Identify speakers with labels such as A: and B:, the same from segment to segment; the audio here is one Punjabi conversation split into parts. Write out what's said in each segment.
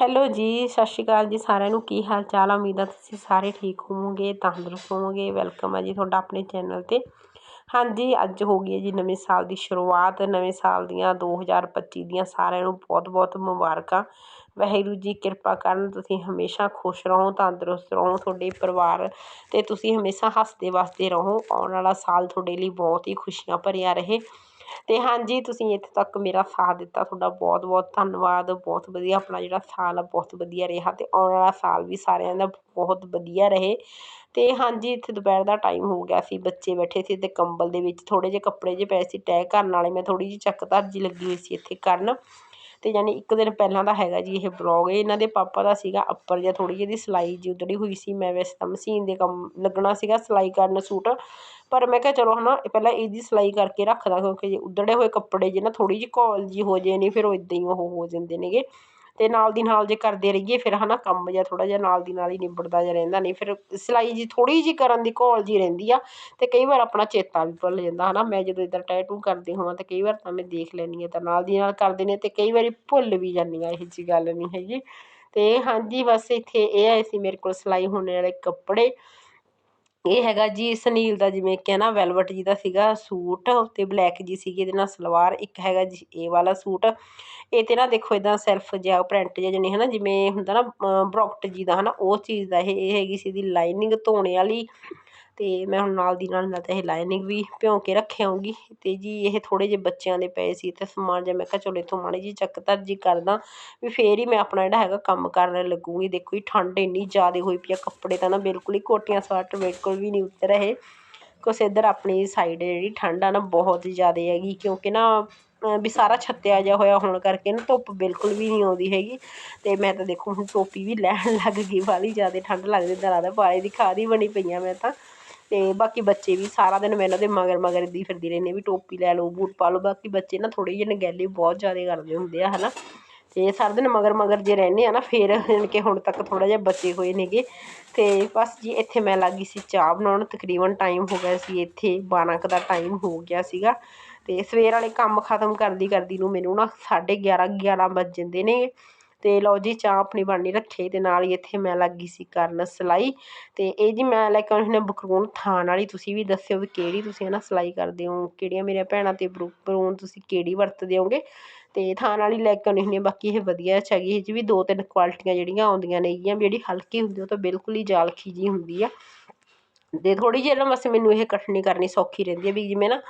A: ਹੈਲੋ ਜੀ, ਸਤਿ ਸ਼੍ਰੀ ਅਕਾਲ ਜੀ ਸਾਰਿਆਂ ਨੂੰ। ਕੀ ਹਾਲ ਚਾਲ ਆ? ਉਮੀਦ ਆ ਤੁਸੀਂ ਸਾਰੇ ਠੀਕ ਹੋਵੋਗੇ, ਤੰਦਰੁਸਤ ਹੋਵੋਗੇ। ਵੈਲਕਮ ਆ ਜੀ ਤੁਹਾਡਾ ਆਪਣੇ ਚੈਨਲ ਤੇ। ਹਾਂਜੀ, ਅੱਜ ਹੋ ਗਈ ਹੈ ਜੀ ਨਵੇਂ ਸਾਲ ਦੀ ਸ਼ੁਰੂਆਤ। ਨਵੇਂ ਸਾਲ ਦੀਆਂ 2025 ਦੀਆਂ ਸਾਰਿਆਂ ਨੂੰ ਬਹੁਤ ਬਹੁਤ ਮੁਬਾਰਕਾਂ। ਵਾਹਿਗੁਰੂ ਜੀ, ਕਿਰਪਾ ਕਰਨ ਤੁਸੀਂ ਹਮੇਸ਼ਾ ਖੁਸ਼ ਰਹੋ, ਤੰਦਰੁਸਤ ਰਹੋ ਤੁਹਾਡੇ ਪਰਿਵਾਰ ਤੇ ਤੁਸੀਂ ਹਮੇਸ਼ਾ ਹੱਸਦੇ ਵਸਦੇ ਰਹੋ। ਆਉਣ ਵਾਲਾ ਸਾਲ ਤੁਹਾਡੇ ਲਈ ਬਹੁਤ ਹੀ ਖੁਸ਼ੀਆਂ ਭਰਿਆ ਰਹੇ। ਅਤੇ ਹਾਂਜੀ, ਤੁਸੀਂ ਇੱਥੇ ਤੱਕ ਮੇਰਾ ਸਾਥ ਦਿੱਤਾ, ਤੁਹਾਡਾ ਬਹੁਤ ਬਹੁਤ ਧੰਨਵਾਦ, ਬਹੁਤ ਵਧੀਆ, ਆਪਣਾ ਜਿਹੜਾ ਸਾਲ ਆ, ਬਹੁਤ ਵਧੀਆ ਰਿਹਾ ਅਤੇ ਆਉਣ ਵਾਲਾ ਸਾਲ ਵੀ ਸਾਰਿਆਂ ਦਾ ਬਹੁਤ ਵਧੀਆ ਰਹੇ। ਅਤੇ ਹਾਂਜੀ, ਇੱਥੇ ਦੁਪਹਿਰ ਦਾ ਟਾਈਮ ਹੋ ਗਿਆ ਸੀ, ਬੱਚੇ ਬੈਠੇ ਸੀ ਅਤੇ ਕੰਬਲ ਦੇ ਵਿੱਚ ਥੋੜ੍ਹੇ ਜਿਹੇ ਕੱਪੜੇ ਜਿਹੇ ਪਏ ਸੀ, ਤੈਅ ਕਰਨ ਵਾਲੇ, ਮੈਂ ਥੋੜ੍ਹੀ ਜਿਹੀ ਚੱਕ ਧਰਜੀ ਲੱਗੀ ਹੋਈ ਸੀ ਇੱਥੇ ਕਰਨ। ਅਤੇ ਯਾਨੀ ਇੱਕ ਦਿਨ ਪਹਿਲਾਂ ਦਾ ਹੈਗਾ ਜੀ ਇਹ ਬਲੌਗ ਇਹਨਾਂ ਦੇ ਪਾਪਾ ਦਾ ਸੀਗਾ ਅੱਪਰ ਜਾਂ ਥੋੜ੍ਹੀ ਜਿਹੀ ਦੀ ਸਿਲਾਈ ਜੀ ਉਧੜੀ ਹੋਈ ਸੀ। ਮੈਂ ਵੈਸੇ ਤਾਂ ਮਸ਼ੀਨ ਦੇ ਕੰਮ ਲੱਗਣਾ ਸੀਗਾ, ਸਿਲਾਈ ਕਰਨ ਸੂਟ। ਪਰ ਮੈਂ ਕਿਹਾ ਚਲੋ ਹੈ ਨਾ ਪਹਿਲਾਂ ਇਹਦੀ ਸਿਲਾਈ ਕਰਕੇ ਰੱਖਦਾ ਕਿਉਂਕਿ ਜੇ ਉਧੜੇ ਹੋਏ ਕੱਪੜੇ ਜੇ ਨਾ ਥੋੜ੍ਹੀ ਜਿਹੀ ਘੋਲ ਜਿਹੀ ਹੋ ਜੇ ਨਹੀਂ ਫਿਰ ਉਹ ਇੱਦਾਂ ਹੀ ਉਹ ਹੋ ਜਾਂਦੇ ਨੇਗੇ। ਤੇ ਨਾਲ ਦੀ ਨਾਲ ਜੇ ਕਰਦੇ ਰਹੀਏ, ਫਿਰ ਹਨਾ ਕੰਮ ਜਿਹਾ ਥੋੜਾ ਜਿਹਾ ਨਾਲ ਦੀ ਨਾਲ ਹੀ ਨਿਬੜਦਾ ਜਿਹਾ ਰਹਿੰਦਾ, ਨਹੀਂ ਫਿਰ ਸਿਲਾਈ ਜੀ ਥੋੜੀ ਜੀ ਕਰਨ ਦੀ ਘੋਲ ਜੀ ਰਹਿੰਦੀ ਆ ਤੇ ਕਈ ਵਾਰ ਆਪਣਾ ਚੇਤਾ ਵੀ ਭੁੱਲ ਜਾਂਦਾ ਹਨਾ, ਮੈਂ ਜਦੋਂ ਇਦਾਂ ਟੈਟੂ ਕਰਦੀ ਹੋਵਾਂ ਤੇ ਕਈ ਵਾਰ ਤਾਂ ਮੈਂ ਦੇਖ ਲੈਂਦੀ ਹਾਂ ਤਾਂ ਨਾਲ ਦੀ ਨਾਲ ਕਰਦੇ ਨੇ ਤੇ ਕਈ ਵਾਰੀ ਭੁੱਲ ਵੀ ਜਾਂਦੀ ਆ ਇਹ ਜੀ ਗੱਲ ਨਹੀਂ ਹੈਗੀ। ਤੇ ਹਾਂਜੀ, ਬਸ ਇੱਥੇ ਇਹ ਆਏ ਸੀ ਮੇਰੇ ਕੋਲ ਸਿਲਾਈ ਹੋਣੇ ਵਾਲੇ ਕੱਪੜੇ। ਇਹ ਹੈਗਾ ਜੀ ਸੁਨੀਲ ਦਾ, ਜਿਵੇਂ ਕਿ ਨਾ, ਵੈਲਵਟ ਜੀ ਦਾ ਸੀਗਾ ਸੂਟ ਤੇ ਬਲੈਕ ਜੀ ਸੀਗੀ ਇਹਦੇ ਨਾਲ ਸਲਵਾਰ, ਇੱਕ ਹੈਗਾ ਜੀ ਇਹ ਵਾਲਾ ਸੂਟ। ਇਹ ਤੇ ਨਾ ਦੇਖੋ ਇਦਾਂ ਸੈਲਫ ਜਿਹਾ ਪ੍ਰਿੰਟ ਜਿਹਾ ਜਣੀ ਨਾ ਜਿਵੇਂ ਹੁੰਦਾ ਨਾ ਬਰੋਕਟ ਜੀ ਦਾ ਹਨਾ, ਉਹ ਚੀਜ਼ ਦਾ ਇਹ ਇਹ ਹੈਗੀ ਸੀ ਦੀ ਲਾਈਨਿੰਗ ਧੋਣੇ ਵਾਲੀ। ਅਤੇ ਮੈਂ ਹੁਣ ਨਾਲ ਦੀ ਨਾਲ ਨਾਲ ਤਾਂ ਇਹ ਲਾਈਨਿੰਗ ਵੀ ਭਿਉਂ ਕੇ ਰੱਖ ਆਉਂਗੀ ਅਤੇ ਜੀ ਇਹ ਥੋੜ੍ਹੇ ਜਿਹੇ ਬੱਚਿਆਂ ਦੇ ਪਏ ਸੀ ਤੇ ਸਮਾਨ ਜਿਹਾ ਮੈਂ ਕਿਹਾ ਚਲੋ ਇੱਥੋਂ ਮਾੜੀ ਜੀ ਚੱਕ ਧਰਜੀ ਕਰਦਾ ਵੀ ਫਿਰ ਹੀ ਮੈਂ ਆਪਣਾ ਜਿਹੜਾ ਹੈਗਾ ਕੰਮ ਕਰਨ ਲੱਗੂਗੀ। ਦੇਖੋ ਜੀ ਠੰਡ ਇੰਨੀ ਜ਼ਿਆਦਾ ਹੋਈ ਪਈ ਆ, ਕੱਪੜੇ ਤਾਂ ਨਾ ਬਿਲਕੁਲ ਹੀ ਕੋਟੀਆਂ ਸਵੈਟਰ ਬਿਲਕੁਲ ਵੀ ਨਹੀਂ ਉੱਤਰ ਰਹੇ। ਕੁਛ ਇੱਧਰ ਆਪਣੀ ਸਾਈਡ ਜਿਹੜੀ ਠੰਡ ਆ ਨਾ ਬਹੁਤ ਜ਼ਿਆਦਾ ਹੈਗੀ, ਕਿਉਂਕਿ ਨਾ ਵੀ ਸਾਰਾ ਛੱਤਿਆ ਜਿਹਾ ਹੋਇਆ ਹੋਣ ਕਰਕੇ ਨਾ ਧੁੱਪ ਬਿਲਕੁਲ ਵੀ ਨਹੀਂ ਆਉਂਦੀ ਹੈਗੀ। ਅਤੇ ਮੈਂ ਤਾਂ ਦੇਖੋ ਹੁਣ ਟੋਪੀ ਵੀ ਲੈਣ ਲੱਗ ਗਈ ਵਾਲੀ ਜ਼ਿਆਦਾ ਠੰਡ ਲੱਗਦੀ ਤਾਂ ਲੱਗਦਾ ਪਾਏ ਦੀ ਖਾਦ ਹੀ ਬਣੀ ਪਈਆਂ ਮੈਂ ਤਾਂ। ਅਤੇ ਬਾਕੀ ਬੱਚੇ ਵੀ ਸਾਰਾ ਦਿਨ ਮੈਂ ਇਹਨਾਂ ਦੇ ਮਗਰ ਮਗਰ ਦੀ ਫਿਰਦੀ ਰਹਿੰਦੀ ਵੀ ਟੋਪੀ ਲੈ ਲਓ, ਬੂਟ ਪਾ ਲਓ, ਬਾਕੀ ਬੱਚੇ ਨਾ ਥੋੜ੍ਹੇ ਜਿਹੇ ਨਗੈਲੇ ਬਹੁਤ ਜ਼ਿਆਦਾ ਕਰਦੇ ਹੁੰਦੇ ਆ ਹੈ ਨਾ ਅਤੇ ਸਾਰਾ ਦਿਨ ਮਗਰ ਮਗਰ ਜੇ ਰਹਿੰਦੇ ਆ ਨਾ, ਫਿਰ ਜਾਣੀ ਕਿ ਹੁਣ ਤੱਕ ਥੋੜ੍ਹਾ ਜਿਹਾ ਬਚੇ ਹੋਏ ਨੇਗੇ। ਅਤੇ ਬਸ ਜੀ ਇੱਥੇ ਮੈਂ ਲੱਗ ਗਈ ਸੀ ਚਾਹ ਬਣਾਉਣ, ਤਕਰੀਬਨ ਟਾਈਮ ਹੋ ਗਿਆ ਸੀ ਇੱਥੇ 12 ਕੁ ਦਾ ਟਾਈਮ ਹੋ ਗਿਆ ਸੀਗਾ। ਅਤੇ ਸਵੇਰ ਵਾਲੇ ਕੰਮ ਖਤਮ ਕਰਦੀ ਕਰਦੀ ਨੂੰ ਮੈਨੂੰ ਨਾ 11:30 11 ਵੱਜ ਜਾਂਦੇ ਨੇ। ਅਤੇ ਲਓ ਜੀ, ਚਾਹ ਆਪਣੀ ਬਣਨੀ ਰੱਖੇ ਅਤੇ ਨਾਲ ਹੀ ਇੱਥੇ ਮੈਂ ਲੱਗ ਗਈ ਸੀ ਕਰਨ ਸਿਲਾਈ। ਅਤੇ ਇਹ ਜੀ ਮੈਂ ਲੈ ਕੇ ਆਉਣੀ ਨੇ ਬਕਰੂਨ ਥਾਣ ਵਾਲੀ, ਤੁਸੀਂ ਵੀ ਦੱਸਿਓ ਵੀ ਕਿਹੜੀ ਤੁਸੀਂ ਹੈ ਨਾ ਸਿਲਾਈ ਕਰਦੇ ਹੋ, ਕਿਹੜੀਆਂ ਮੇਰੀਆਂ ਭੈਣਾਂ ਅਤੇ ਬਰੂ, ਬਕਰੂਨ ਤੁਸੀਂ ਕਿਹੜੀ ਵਰਤਦੇ ਹੋਗੇ? ਅਤੇ ਥਾਣ ਵਾਲੀ ਲੈ ਕੇ ਆਉਣੀ ਹੁੰਦੀ ਬਾਕੀ ਇਹ ਵਧੀਆ ਹੈਗੀ, ਇਹ 'ਚ ਵੀ ਦੋ ਤਿੰਨ ਕੁਆਲਿਟੀਆਂ ਜਿਹੜੀਆਂ ਆਉਂਦੀਆਂ ਨੇਗੀਆਂ ਜਿਹੜੀ ਹਲਕੀ ਹੁੰਦੀ ਉਹ ਤਾਂ ਬਿਲਕੁਲ ਹੀ ਜਾਲਖੀ ਜਿਹੀ ਹੁੰਦੀ ਆ। ਅਤੇ ਥੋੜ੍ਹੀ ਜਿਹੀ ਨਾ ਬਸ ਮੈਨੂੰ ਇਹ ਕੱਟਣੀ ਕਰਨੀ ਸੌਖੀ ਰਹਿੰਦੀ ਹੈ ਵੀ ਜਿਵੇਂ ਨਾ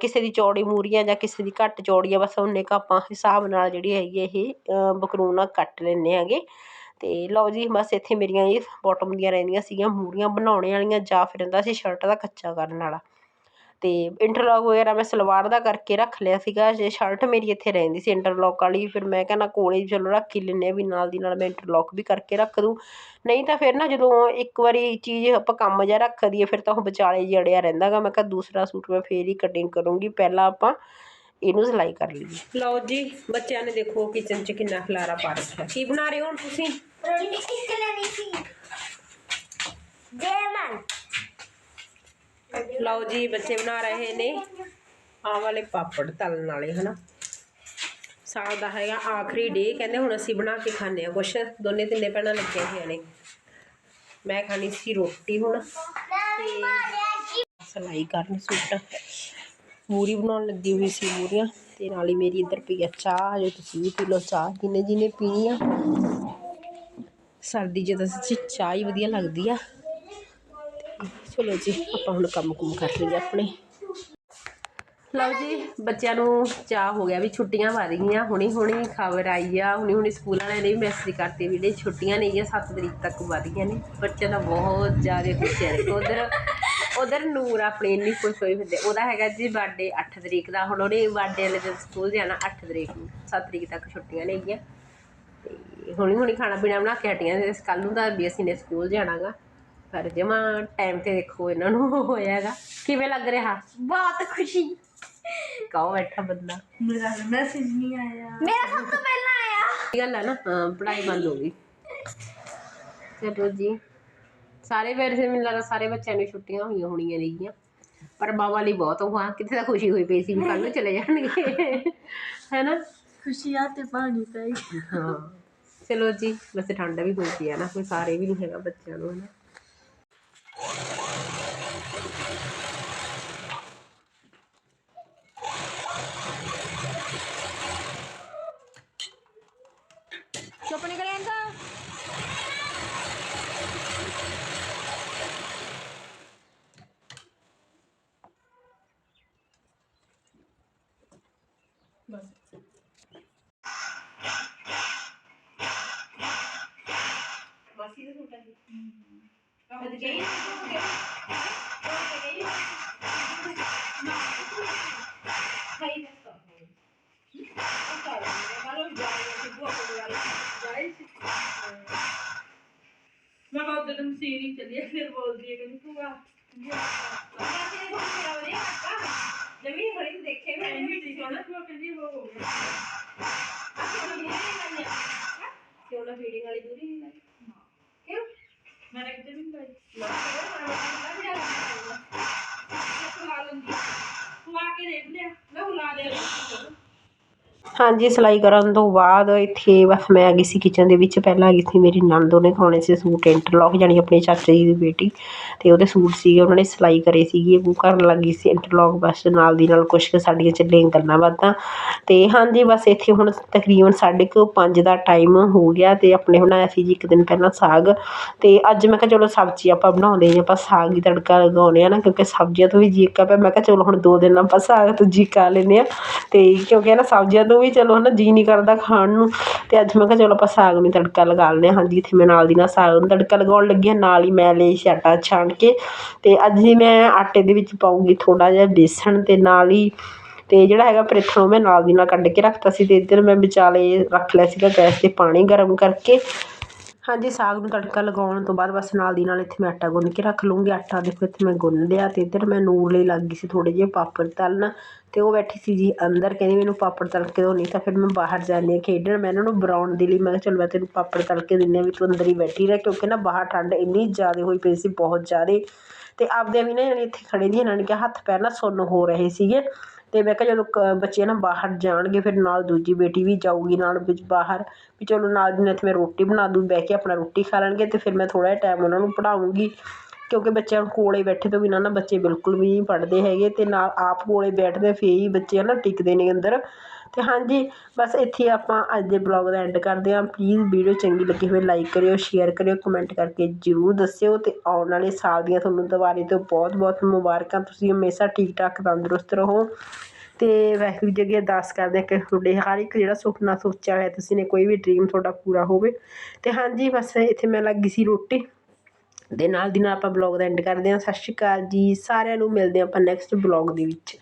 A: ਕਿਸੇ ਦੀ ਚੌੜੀ ਮੂਰੀ ਆ ਜਾਂ ਕਿਸੇ ਦੀ ਘੱਟ ਚੌੜੀ ਆ ਬਸ ਉਹਨੇ ਕੁ ਆਪਾਂ ਹਿਸਾਬ ਨਾਲ ਜਿਹੜੀ ਹੈਗੀ ਇਹ ਬਕਰੂਨ ਨਾਲ ਕੱਟ ਲੈਂਦੇ ਹੈਗੇ। ਅਤੇ ਲਓ ਜੀ ਬਸ ਇੱਥੇ ਮੇਰੀਆਂ ਇਹ ਬੋਟਮ ਦੀਆਂ ਰਹਿੰਦੀਆਂ ਸੀਗੀਆਂ ਮੂਹਰੀਆਂ ਬਣਾਉਣੇ ਵਾਲੀਆਂ ਜਾਂ ਫਿਰ ਹੁੰਦਾ ਸੀ ਸ਼ਰਟ ਦਾ ਕੱਚਾ ਕਰਨ ਵਾਲਾ। ਤੇ ਇੰਟਰਲੌਕ ਵਗੈਰਾ ਮੈਂ ਸਲਵਾਰ ਦਾ ਕਰਕੇ ਰੱਖ ਲਿਆ ਸੀਗਾ ਜੇ ਸ਼ਰਟ ਮੇਰੀ ਇੱਥੇ ਰਹਿੰਦੀ ਸੀ ਇੰਟਰਲੌਕ ਵਾਲੀ ਫਿਰ ਮੈਂ ਕਹਿੰਦਾ ਕੋਲੇ ਚਲੋ ਰੱਖ ਹੀ ਲੈਂਦੇ ਹਾਂ ਵੀ ਨਾਲ ਦੀ ਨਾਲ ਮੈਂ ਇੰਟਰਲੌਕ ਵੀ ਕਰਕੇ ਰੱਖ ਦੂੰ। ਨਹੀਂ ਤਾਂ ਫਿਰ ਨਾ ਜਦੋਂ ਇੱਕ ਵਾਰੀ ਚੀਜ਼ ਆਪਾਂ ਕੰਮ ਜਿਹਾ ਰੱਖ ਦਈਏ ਫਿਰ ਤਾਂ ਉਹ ਵਿਚਾਲੇ ਜੜਿਆ ਰਹਿੰਦਾ ਗਾ। ਮੈਂ ਕਿਹਾ ਦੂਸਰਾ ਸੂਟ ਮੈਂ ਫੇਰ ਹੀ ਕਟਿੰਗ ਕਰੂੰਗੀ ਪਹਿਲਾਂ ਆਪਾਂ ਇਹਨੂੰ ਸਿਲਾਈ ਕਰ ਲਈਏ। ਲਓ ਜੀ ਬੱਚਿਆਂ ਨੇ ਦੇਖੋ ਕਿਚਨ 'ਚ ਕਿੰਨਾ ਖਲਾਰਾ ਪਾ ਰੱਖਿਆ। ਕੀ ਬਣਾ ਰਹੇ ਹੋ ਹੁਣ ਤੁਸੀਂ?
B: ਰੋਣੀ ਇੱਕ ਲੈਣੀ ਸੀ। ਜੈਮਨ
A: ਲਓ ਜੀ, ਬੱਚੇ ਬਣਾ ਰਹੇ ਨੇ। ਆਹ ਵਾਲੇ ਪਾਪੜ ਤਲਣ ਵਾਲੇ, ਹਨਾ? ਸਾਲ ਦਾ ਹੈਗਾ ਆਖਰੀ ਡੇ, ਕਹਿੰਦੇ ਹੁਣ ਅਸੀਂ ਬਣਾ ਕੇ ਖਾਣੇ ਆ ਕੁਛ। ਦੋਨੇ ਤਿੰਨੇ ਭੈਣਾਂ ਲੱਗੀਆਂ ਹੋਈਆਂ ਨੇ। ਮੈਂ ਖਾਣੀ ਸੀ ਰੋਟੀ ਹੁਣ। ਸਲਾਈ ਕਰਨ ਸੂਟ। ਮੂਰੀ ਬਣਾਉਣ ਲੱਗੀ ਹੋਈ ਸੀ ਮੂਰੀਆਂ। ਤੇ ਨਾਲ ਹੀ ਮੇਰੀ ਇੱਧਰ ਪਈ ਆ ਚਾਹ ਜੇ ਤੁਸੀਂ ਵੀ ਪੀ ਲਓ ਚਾਹ ਜਿਹਨੇ ਜਿਹਨੇ ਪੀਣੀ ਆ। ਸਰਦੀ ਜਦੋਂ ਸੱਚੀ ਚਾਹ ਹੀ ਵਧੀਆ ਲੱਗਦੀ ਆ। ਚਲੋ ਜੀ, ਆਪਾਂ ਹੁਣ ਕੰਮ ਕੁਮ ਕਰ ਲਈਏ ਆਪਣੇ। ਲਓ ਜੀ, ਬੱਚਿਆਂ ਨੂੰ ਚਾਹ ਹੋ ਗਿਆ ਵੀ ਛੁੱਟੀਆਂ ਵੱਧ ਗਈਆਂ ਹੁਣੀ ਹੁਣੀ ਖਬਰ ਆਈ ਆ ਹੁਣੀ ਹੁਣੀ ਸਕੂਲ ਵਾਲਿਆਂ ਨੇ ਵੀ ਮੈਸੇਜ ਕਰਤੇ ਵੀ ਜਿਹੜੇ ਛੁੱਟੀਆਂ ਨੇ ਇਹ 7 ਤਰੀਕ ਤੱਕ ਵੱਧ ਗਈਆਂ ਨੇ। ਬੱਚਿਆਂ ਦਾ ਬਹੁਤ ਜ਼ਿਆਦਾ ਖੁਸ਼ੀ ਹੈ ਉਧਰ ਉਧਰ ਨੂਰ ਆਪਣੀ ਇੰਨੀ ਖੁਸ਼ ਹੋਈ ਹੁੰਦੇ ਉਹਦਾ ਹੈਗਾ ਜੀ ਬਰਥਡੇ 8 ਤਰੀਕ ਦਾ, ਹੁਣ ਉਹਨੇ ਬਰਥਡੇ ਵਾਲੇ ਦਿਨ ਸਕੂਲ ਜਾਣਾ 8 ਤਰੀਕ ਨੂੰ 7 ਤਰੀਕ ਤੱਕ ਛੁੱਟੀਆਂ ਨੇ ਹੈਗੀਆਂ ਤੇ ਹੁਣੀ ਹੁਣੀ ਖਾਣਾ ਪੀਣਾ ਬਣਾ ਕੇ ਹਟੀਆਂ ਤੇ ਕੱਲ ਨੂੰ ਤਾਂ ਵੀ ਅਸੀਂ ਨੇ ਸਕੂਲ ਜਾਣਾਗਾ। ਪਰ ਜਮਾ ਟਾਈਮ ਤੇ ਦੇਖੋ ਇਹਨਾਂ ਨੂੰ ਹੋਇਆਗਾ। ਕਿਵੇਂ ਲੱਗ ਰਿਹਾ?
B: ਬਹੁਤ ਖੁਸ਼ੀ।
A: ਕਾਹ ਬੈਠਾ ਬੰਦਾ?
B: ਮੇਰਾ ਮੈਸੇਜ ਨਹੀਂ ਆਇਆ। ਮੇਰਾ ਸਭ ਤੋਂ ਪਹਿਲਾਂ ਆਇਆ।
A: ਇਹ ਗੱਲ ਹੈ ਨਾ ਹਾਂ ਪੜ੍ਹਾਈ ਬੰਦ ਹੋ ਗਈ। ਚਲੋ ਜੀ। ਸਾਰੇ ਵੈਸੇ ਮੈਨੂੰ ਲੱਗਦਾ ਸਾਰੇ ਬੱਚਿਆਂ ਨੂੰ ਛੁੱਟੀਆਂ ਹੋਈਆਂ ਹੋਣੀਆਂ ਨੇਗੀਆਂ ਪਰ ਮਾਵਾਂ ਲਈ ਬਹੁਤ ਉਹ ਆ ਕਿਤੇ ਤਾਂ ਖੁਸ਼ੀ ਹੋਈ ਪਈ ਸੀ ਵੀ ਕੱਲ ਨੂੰ ਚਲੇ ਜਾਣਗੇ। ਹੈਨਾ?
B: ਖੁਸ਼ੀਆਂ ਤੇ ਪਾਣੀ ਪਈ
A: ਹਾਂ। ਚਲੋ ਜੀ ਵੈਸੇ ਠੰਡ ਵੀ ਹੋਈ ਪਈ ਆ ਨਾ ਕੋਈ ਸਾਰੇ ਵੀ ਨਹੀਂ ਹੈਗਾ ਬੱਚਿਆਂ ਨੂੰ ਹਨਾ
B: ਚੁੱਪ ਨਹੀਂ ਕਰਿਆ ਤਾਂ
C: ਮੈਂ ਬਹੁਤ ਦਿਨ ਸੀਰੀ ਚੱਲੀ ਫਿਰ ਬੋਲਦੀ ਹੈ ਕਿ ਤੂੰ ਆ ਜਮੀ ਹਰੀ ਦੇਖੇ ਮੈਂ ਨਹੀਂ ਸੀ ਸੋਣਾ ਤੂੰ ਕਹਿੰਦੀ ਉਹ ਹੋ ਗਿਆ
A: ਕਿਉਂ ਨਾ ਫੀਡਿੰਗ ਵਾਲੀ ਦੂਰੀ ਨਹੀਂ ਲਾਈ
C: ਕਿਉਂ ਮੈਂ ਕਿਤੇ ਨਹੀਂ ਪਾਈ ਤੂੰ ਆ ਕੇ ਦੇਖ ਲਿਆ ਮੈਂ ਹੁਲਾ ਦੇ
A: ਹਾਂਜੀ, ਸਿਲਾਈ ਕਰਨ ਤੋਂ ਬਾਅਦ ਇੱਥੇ ਬਸ ਮੈਂ ਆ ਗਈ ਸੀ ਕਿਚਨ ਦੇ ਵਿੱਚ। ਪਹਿਲਾਂ ਆ ਗਈ ਸੀ ਮੇਰੀ ਨਣਦ ਉਹਨੇ ਖਾਣੇ ਸੀ ਸੂਟ ਇੰਟਰਲੋਕ ਜਾਣੀ ਆਪਣੇ ਚਾਚਾ ਜੀ ਦੀ ਬੇਟੀ ਅਤੇ ਉਹਦੇ ਸੂਟ ਸੀਗੇ, ਉਹਨਾਂ ਨੇ ਸਿਲਾਈ ਕਰੇ ਸੀਗੇ। ਉਹ ਕਰਨ ਲੱਗੀ ਸੀ ਇੰਟਰਲੋਕ ਬਸ ਨਾਲ ਦੀ ਨਾਲ ਕੁਛ ਕੁ ਸਾਡੀਆਂ ਚੱਲੀਆਂ ਗੱਲਾਂ ਬਾਤਾਂ। ਅਤੇ ਹਾਂਜੀ, ਬਸ ਇੱਥੇ ਹੁਣ ਤਕਰੀਬਨ ਸਾਢੇ ਕੁ ਪੰਜ ਦਾ ਟਾਈਮ ਹੋ ਗਿਆ ਅਤੇ ਆਪਣੇ ਬਣਾਇਆ ਸੀ ਜੀ ਇੱਕ ਦਿਨ ਪਹਿਲਾਂ ਸਾਗ। ਅਤੇ ਅੱਜ ਮੈਂ ਕਿਹਾ ਚਲੋ ਸਬਜ਼ੀ ਆਪਾਂ ਬਣਾਉਂਦੇ ਹਾਂ, ਆਪਾਂ ਸਾਗ ਦੀ ਤੜਕਾ ਲਗਾਉਂਦੇ ਹਾਂ ਨਾ, ਕਿਉਂਕਿ ਸਬਜ਼ੀਆਂ ਤੋਂ ਵੀ ਜੀ ਕਰ ਪਿਆ ਮੈਂ ਕਿਹਾ ਚਲੋ ਹੁਣ ਦੋ ਦਿਨ ਆਪਾਂ ਸਾਗ ਤੋਂ ਜੀ ਕਰ ਲੈਂਦੇ ਹਾਂ। ਅਤੇ ਕਿਉਂਕਿ ਨਾ, ਸਬਜ਼ੀਆਂ ਤੋਂ ਵੀ ਚਲੋ ਹੈ ਨਾ ਜੀਅ ਨਹੀਂ ਕਰਦਾ ਖਾਣ ਨੂੰ। ਅਤੇ ਅੱਜ ਮੈਂ ਕਿਹਾ ਚਲੋ ਆਪਾਂ ਸਾਗ ਨੂੰ ਤੜਕਾ ਲਗਾ ਲੈਂਦੇ ਹਾਂ। ਹਾਂਜੀ, ਇੱਥੇ ਮੈਂ ਨਾਲ ਦੀ ਨਾਲ ਸਾਗ ਨੂੰ ਤੜਕਾ ਲਗਾਉਣ ਲੱਗੀ ਹਾਂ। ਨਾਲ ਹੀ ਮੈਂ ਲਈ ਸੀ ਆਟਾ ਛਾਣ ਕੇ। ਅਤੇ ਅੱਜ ਹੀ ਮੈਂ ਆਟੇ ਦੇ ਵਿੱਚ ਪਾਉਂਗੀ ਥੋੜ੍ਹਾ ਜਿਹਾ ਬੇਸਣ ਅਤੇ ਨਾਲ ਹੀ ਅਤੇ ਜਿਹੜਾ ਹੈਗਾ ਪਰੇਥਣੋਂ ਮੈਂ ਨਾਲ ਦੀ ਨਾਲ ਕੱਢ ਕੇ ਰੱਖਤਾ ਸੀ। ਅਤੇ ਇੱਧਰ ਮੈਂ ਵਿਚਾਲੇ ਰੱਖ ਲਿਆ ਸੀਗਾ ਗੈਸ ਤੇ ਪਾਣੀ ਗਰਮ ਕਰਕੇ। ਹਾਂਜੀ, ਸਾਗ ਨੂੰ ਤੜਕਾ ਲਗਾਉਣ ਤੋਂ ਬਾਅਦ ਬਸ ਨਾਲ ਦੀ ਨਾਲ ਇੱਥੇ ਮੈਂ ਆਟਾ ਗੁੰਨ ਕੇ ਰੱਖ ਲੂੰਗੀ ਆਟਾ ਦੇਖੋ ਇੱਥੇ ਮੈਂ ਗੁੰਨ ਲਿਆ ਅਤੇ ਇੱਧਰ ਮੈਂ ਨੂਰ ਲਈ ਲੱਗ ਗਈ ਸੀ ਥੋੜ੍ਹੇ ਜਿਹੇ ਪਾਪੜ ਤਲਣ ਅਤੇ ਉਹ ਬੈਠੀ ਸੀ ਜੀ ਅੰਦਰ, ਕਹਿੰਦੀ ਮੈਨੂੰ ਪਾਪੜ ਤਲ ਕੇ ਦਿਓ, ਨਹੀਂ ਤਾਂ ਫਿਰ ਮੈਂ ਬਾਹਰ ਜਾਂਦੀ ਹਾਂ ਖੇਡਣ। ਮੈਂ ਇਹਨਾਂ ਨੂੰ ਬੁਲਾਉਣ ਦੇ ਲਈ ਮੈਂ ਕਿਹਾ, ਚਲ ਮੈਂ ਤੈਨੂੰ ਪਾਪੜ ਤਲ ਕੇ ਦਿੰਦੀ ਹਾਂ ਵੀ ਤੂੰ ਅੰਦਰ ਹੀ ਬੈਠੀ ਰਹਿ ਕਿਉਂਕਿ ਨਾ ਬਾਹਰ ਠੰਡ ਇੰਨੀ ਜ਼ਿਆਦਾ ਹੋਈ ਪਈ ਸੀ ਬਹੁਤ ਜ਼ਿਆਦਾ। ਅਤੇ ਆਪਦੇ ਵੀ ਨਾ ਜਾਣੀ ਇੱਥੇ ਖੜੇ ਦੀ ਇਹਨਾਂ ਨੇ ਕਿਹਾ ਹੱਥ ਪੈਰ ਨਾ ਸੁੰਨ ਹੋ ਰਹੇ ਸੀਗੇ। ਅਤੇ ਮੈਂ ਕਿਹਾ ਜਦੋਂ ਕ- ਬੱਚੇ ਨਾ ਬਾਹਰ ਜਾਣਗੇ, ਫਿਰ ਨਾਲ ਦੂਜੀ ਬੇਟੀ ਵੀ ਜਾਊਗੀ ਨਾਲ ਵਿੱਚ ਬਾਹਰ, ਵੀ ਚਲੋ ਨਾਲ ਦੀ ਨਾਲ ਇੱਥੇ ਮੈਂ ਰੋਟੀ ਬਣਾ ਦੂੰ, ਬਹਿ ਕੇ ਆਪਣਾ ਰੋਟੀ ਖਾ ਲੈਣਗੇ ਅਤੇ ਫਿਰ ਮੈਂ ਥੋੜ੍ਹਾ ਜਿਹਾ ਟਾਈਮ ਉਹਨਾਂ ਨੂੰ ਪੜ੍ਹਾਊਂਗੀ ਕਿਉਂਕਿ ਬੱਚਿਆਂ ਨੂੰ ਕੋਲੇ ਬੈਠੇ ਤੋਂ ਬਿਨਾਂ ਨਾ ਬੱਚੇ ਬਿਲਕੁਲ ਵੀ ਨਹੀਂ ਪੜ੍ਹਦੇ ਹੈਗੇ ਅਤੇ ਨਾਲ ਆਪ ਕੋਲੇ ਬੈਠਦੇ, ਫਿਰ ਹੀ ਬੱਚੇ ਹੈ ਨਾ ਟਿਕਦੇ ਨੇ ਅੰਦਰ। ਅਤੇ ਹਾਂਜੀ, ਬਸ ਇੱਥੇ ਆਪਾਂ ਅੱਜ ਦੇ ਬਲੌਗ ਦਾ ਐਂਡ ਕਰਦੇ ਹਾਂ। ਪਲੀਜ਼ ਵੀਡੀਓ ਚੰਗੀ ਲੱਗੀ ਹੋਵੇ ਲਾਈਕ ਕਰਿਓ ਸ਼ੇਅਰ ਕਰਿਓ ਕਮੈਂਟ ਕਰਕੇ ਜਰੂਰ ਦੱਸਿਓ ਅਤੇ ਆਉਣ ਵਾਲੇ ਸਾਲ ਦੀਆਂ ਤੁਹਾਨੂੰ ਦੀਵਾਲੀ ਤੋਂ ਬਹੁਤ ਬਹੁਤ ਮੁਬਾਰਕਾਂ। ਤੁਸੀਂ ਹਮੇਸ਼ਾ ਠੀਕ ਠਾਕ ਤੰਦਰੁਸਤ ਰਹੋ। ਅਤੇ ਵਾਹਿਗੁਰੂ ਜੀ ਅੱਗੇ ਅਰਦਾਸ ਕਰਦੇ ਹਾਂ ਕਿ ਤੁਹਾਡੇ ਹਰ ਇੱਕ ਜਿਹੜਾ ਸੁਪਨਾ ਸੋਚਿਆ ਹੋਇਆ ਤੁਸੀਂ ਨੇ, ਕੋਈ ਵੀ ਡ੍ਰੀਮ ਤੁਹਾਡਾ ਪੂਰਾ ਹੋਵੇ। ਅਤੇ ਹਾਂਜੀ, ਬਸ ਇੱਥੇ ਮੈਂ ਲੱਗੀ ਸੀ ਰੋਟੀ। ਦੇ ਨਾਲ ਦੀ ਨਾਲ ਆਪਾਂ ਬਲੌਗ ਦਾ ਐਂਡ ਕਰਦੇ ਹਾਂ। ਸਤਿ ਸ਼੍ਰੀ ਅਕਾਲ ਜੀ। ਸਾਰਿਆਂ ਨੂੰ ਮਿਲਦੇ ਹਾਂ ਆਪਾਂ ਨੈਕਸਟ ਬਲੌਗ ਦੇ ਵਿੱਚ।